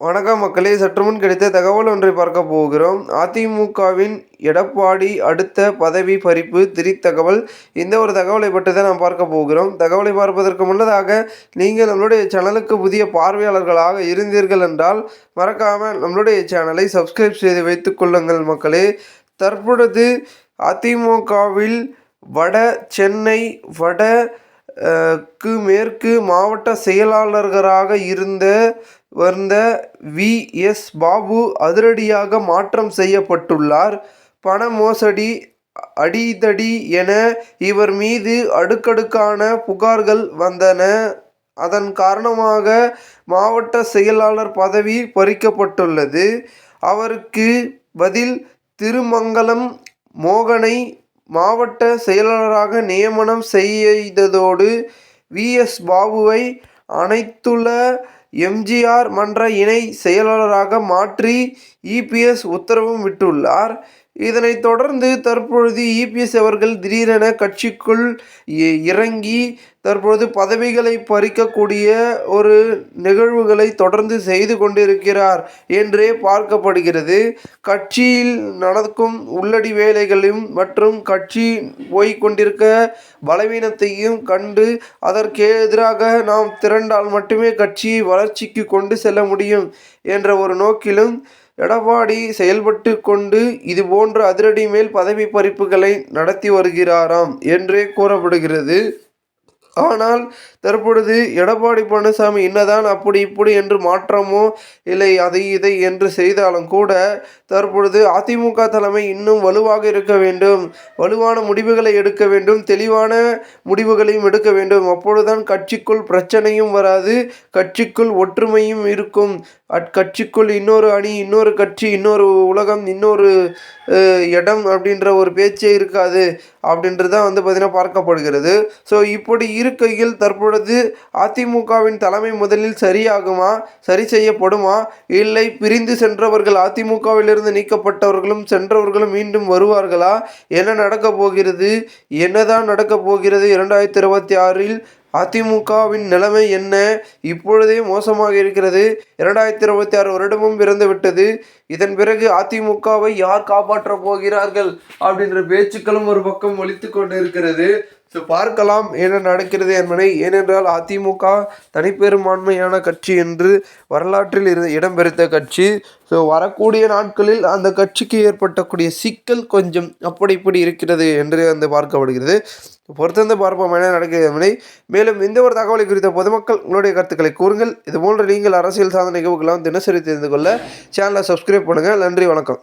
வணக்கம் மக்களே சற்றுமுன் கிடைத்த தகவல் ஒன்றை பார்க்க போகிறோம். அதிமுகவின் எடப்பாடி அடுத்த பதவி பறிப்பு திரித்தகவல் இந்த ஒரு தகவலை பற்றி தான் நாம் பார்க்க போகிறோம். தகவலை பார்ப்பதற்கு முன்னதாக நீங்கள் நம்மளுடைய சேனலுக்கு புதிய பார்வையாளர்களாக இருந்தீர்கள் என்றால் மறக்காமல் நம்மளுடைய சேனலை சப்ஸ்கிரைப் செய்து வைத்துக்கொள்ளுங்கள் மக்களே. தற்பொழுது அதிமுகவில் வட சென்னை வட க்கு மேற்கு மாவட்ட செயலாளர்களாக இருந்த வந்த வி. எஸ். பாபு அதிரடியாக மாற்றம் செய்யப்பட்டுள்ளார். பண மோசடி அடிதடி என இவர் மீது அடுக்கடுக்கான புகார்கள் வந்தன. அதன் காரணமாக மாவட்ட செயலாளர் பதவி பறிக்கப்பட்டுள்ளது. அவருக்கு பதில் திருமங்கலம் மோகனை மாவட்ட செயலாளராக நியமனம் செய்ததோடு வி. எஸ். பாபுவை அனைத்துல எம்ஜிஆர் மன்ற இணை செயலாளராக மாற்றி இபிஎஸ் உத்தரவும் விட்டுள்ளார். இதனைத் தொடர்ந்து தற்பொழுது இபிஎஸ் அவர்கள் திடீரென கட்சிக்குள் இ- இறங்கி தற்பொழுது பதவிகளை பறிக்கக்கூடிய ஒரு நிகழ்வுகளை தொடர்ந்து செய்து கொண்டிருக்கிறார் என்றே பார்க்கப்படுகிறது. கட்சியில் நடக்கும் உள்ளடி வேலைகளையும் மற்றும் கட்சி போய்க் கொண்டிருக்க பலவீனத்தையும் கண்டு அதற்கு எதிராக நாம் திரண்டால் மட்டுமே கட்சியை வளர்ச்சிக்கு கொண்டு செல்ல முடியும் என்ற ஒரு நோக்கிலும் எடப்பாடி செயல்பட்டு கொண்டு இது போன்ற அதிரடி மேல் பதவி பறிப்புகளை நடத்தி வருகிறாராம் என்றே கூறப்படுகிறது. ஆனால் தற்பொழுது எடப்பாடி பழனிசாமி என்னதான் அப்படி இப்படி என்று மாற்றமோ இல்லை அதை இதை என்று செய்தாலும் கூட தற்பொழுது அதிமுக தலைமை இன்னும் வலுவாக இருக்க வேண்டும். வலுவான முடிவுகளை எடுக்க வேண்டும். தெளிவான முடிவுகளையும் எடுக்க வேண்டும். அப்பொழுதுதான் கட்சிக்குள் பிரச்சனையும் வராது. கட்சிக்குள் ஒற்றுமையும் இருக்கும். அக்கட்சிக்குள் இன்னொரு அணி இன்னொரு கட்சி இன்னொரு உலகம் இன்னொரு இடம் அப்படின்ற ஒரு பேச்சே இருக்காது அப்படின்றது தான் வந்து பார்த்திங்கன்னா பார்க்கப்படுகிறது. ஸோ இப்படி இருக்கையில் தற்பொழுது அதிமுகவின் தலைமை முதலில் சரியாகுமா? சரி செய்யப்படுமா? இல்லை பிரிந்து சென்றவர்கள் அதிமுகவிலிருந்து நீக்கப்பட்டவர்களும் சென்றவர்களும் மீண்டும் வருவார்களா? என்ன நடக்கப் போகிறது? என்னதான் நடக்கப் போகிறது? இரண்டாயிரத்தி இருபத்தி ஆறில் அதிமுகவின் நிலைமை என்ன? இப்பொழுதே மோசமாக இருக்கிறது. இரண்டாயிரத்தி இருபத்தி ஆறு வருடமும் பிறந்து விட்டது. இதன் பிறகு அதிமுகவை யார் காப்பாற்றப் போகிறார்கள்? அப்படின்ற பேச்சுக்களும் ஒரு பக்கம் ஒழித்து கொண்டு இருக்கிறது ஸோ பார்க்கலாம் என்ன நடக்கிறது என்பதை. ஏனென்றால் அதிமுக தனிப்பெரும்பான்மையான கட்சி என்று வரலாற்றில் இரு இடம்பெறுத்த கட்சி. ஸோ வரக்கூடிய நாட்களில் அந்த கட்சிக்கு ஏற்பட்டக்கூடிய சிக்கல் கொஞ்சம் அப்படி இப்படி இருக்கிறது என்று வந்து பார்க்கப்படுகிறது. பொறுத்திருந்து பார்ப்போம் என்ன நடக்கிறது என்பதை. மேலும் இந்த ஒரு தகவலை குறித்த பொதுமக்கள் உங்களுடைய கருத்துக்களை கூறுங்கள். இதுபோன்ற நீங்கள் அரசியல் சாதனை நிகழ்வுகளாம் தினசரி தெரிந்து கொள்ள சேனலை சப்ஸ்கிரைப் பண்ணுங்கள் நன்றி வணக்கம்.